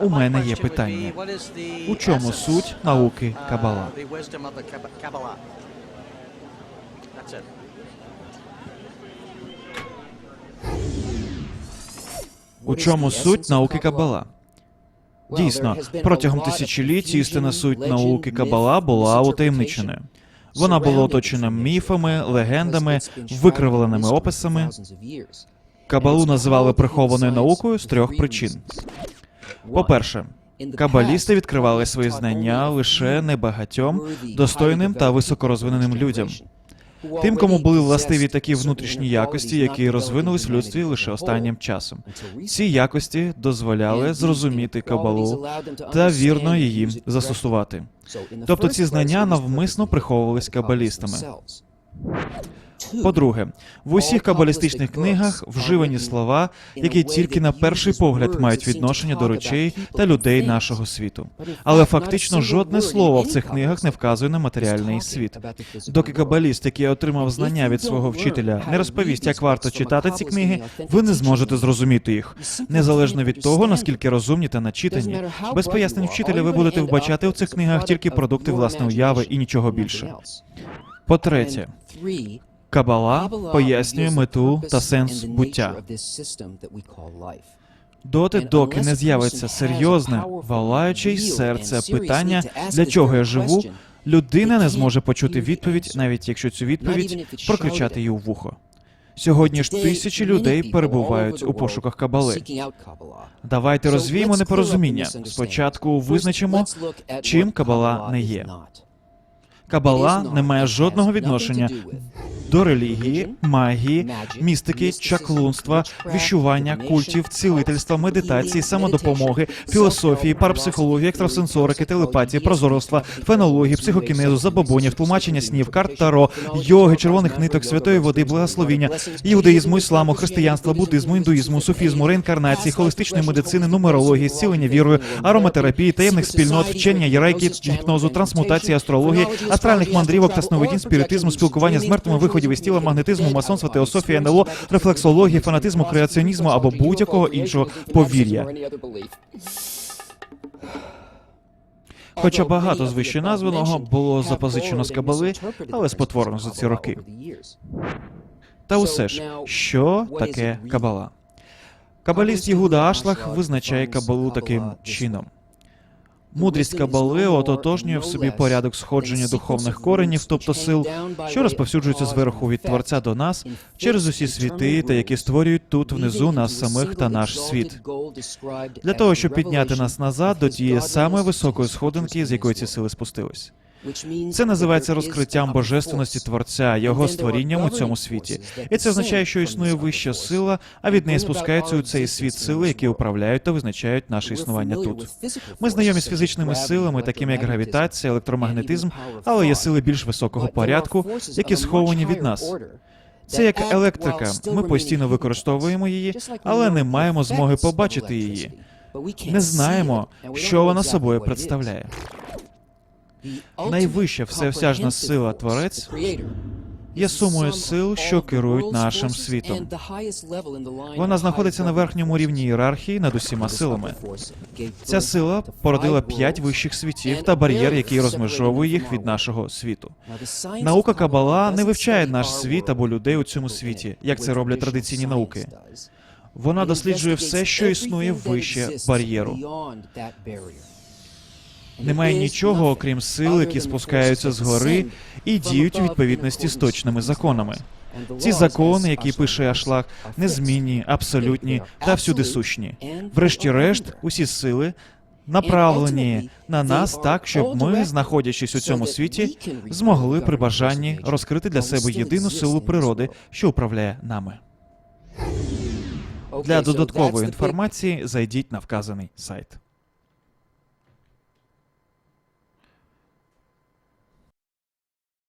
У мене є питання. У чому суть науки Кабала? У чому суть науки Кабала? Дійсно, протягом тисячоліть істина суть науки Кабала була утаємниченою. Вона була оточена міфами, легендами, викривленими описами. Кабалу називали прихованою наукою з трьох причин. По-перше, кабалісти відкривали свої знання лише небагатьом, достойним та високорозвиненим людям. Тим, кому були властиві такі внутрішні якості, які розвинулись в людстві лише останнім часом. Ці якості дозволяли зрозуміти кабалу та вірно її застосувати. Тобто ці знання навмисно приховувались кабалістами. По-друге, в усіх кабалістичних книгах вживані слова, які тільки на перший погляд мають відношення до речей та людей нашого світу. Але фактично жодне слово в цих книгах не вказує на матеріальний світ. Доки кабаліст, який отримав знання від свого вчителя, не розповість, як варто читати ці книги, ви не зможете зрозуміти їх, незалежно від того, наскільки розумні та начитані. Без пояснень вчителя ви будете вбачати у цих книгах тільки продукти власної уяви і нічого більше. По-третє, Кабала пояснює мету та сенс буття. Доти, доки не з'явиться серйозне, валаюче із серця питання, для чого я живу, людина не зможе почути відповідь, навіть якщо цю відповідь прокричати їй у вухо. Сьогодні ж тисячі людей перебувають у пошуках кабали. Давайте розвіємо непорозуміння. Спочатку визначимо, чим кабала не є. Кабала не має жодного відношення до релігії, магії, містики, чаклунства, віщування, культів, цілительства, медитації, самодопомоги, філософії, парапсихології, екстрасенсорики, телепатії, прозорства, фенології, психокінезу, забобонів, тлумачення снів, карт таро, йоги, червоних ниток, святої води, благословіння, іудаїзму, ісламу, християнства, буддизму, індуїзму, суфізму, реінкарнації, холістичної медицини, нумерології, зцілення вірою, ароматерапії, таємних спільнот, вчення, єрейки, гіпнозу, трансмутації, астрології, астральних мандрівок та сновидінь, спіритизму, спілкування з мертвими виходів із тіла, магнетизму, масонства, теософії, НЛО, рефлексології, фанатизму, креаціонізму або будь-якого іншого повір'я. Хоча багато з вище названого було запозичено з кабали, але спотворено за ці роки. Та усе ж, що таке кабала? Кабаліст Єгуда Ашлах визначає кабалу таким чином. Мудрість кабали ототожнює в собі порядок сходження духовних коренів, тобто сил, що розповсюджуються зверху від Творця до нас через усі світи, та які створюють тут внизу нас самих та наш світ. Для того, щоб підняти нас назад до тієї самої високої сходинки, з якої ці сили спустились. Це називається розкриттям божественності творця, його створінням у цьому світі. І це означає, що існує вища сила, а від неї спускаються у цей світ сили, які управляють та визначають наше існування тут. Ми знайомі з фізичними силами, такими як гравітація, електромагнетизм, але є сили більш високого порядку, які сховані від нас. Це як електрика. Ми постійно використовуємо її, але не маємо змоги побачити її. Не знаємо, що вона собою представляє. Найвища всеосяжна сила Творець є сумою сил, що керують нашим світом. Вона знаходиться на верхньому рівні ієрархії над усіма силами. Ця сила породила п'ять вищих світів та бар'єр, який розмежовує їх від нашого світу. Наука Кабала не вивчає наш світ або людей у цьому світі, як це роблять традиційні науки. Вона досліджує все, що існує вище бар'єру. Немає нічого, окрім сил, які спускаються згори і діють у відповідності з точними законами. Ці закони, які пише Ашлах, незмінні, абсолютні та всюди сущні. Врешті-решт, усі сили направлені на нас так, щоб ми, знаходячись у цьому світі, змогли при бажанні розкрити для себе єдину силу природи, що управляє нами. Для додаткової інформації зайдіть на вказаний сайт.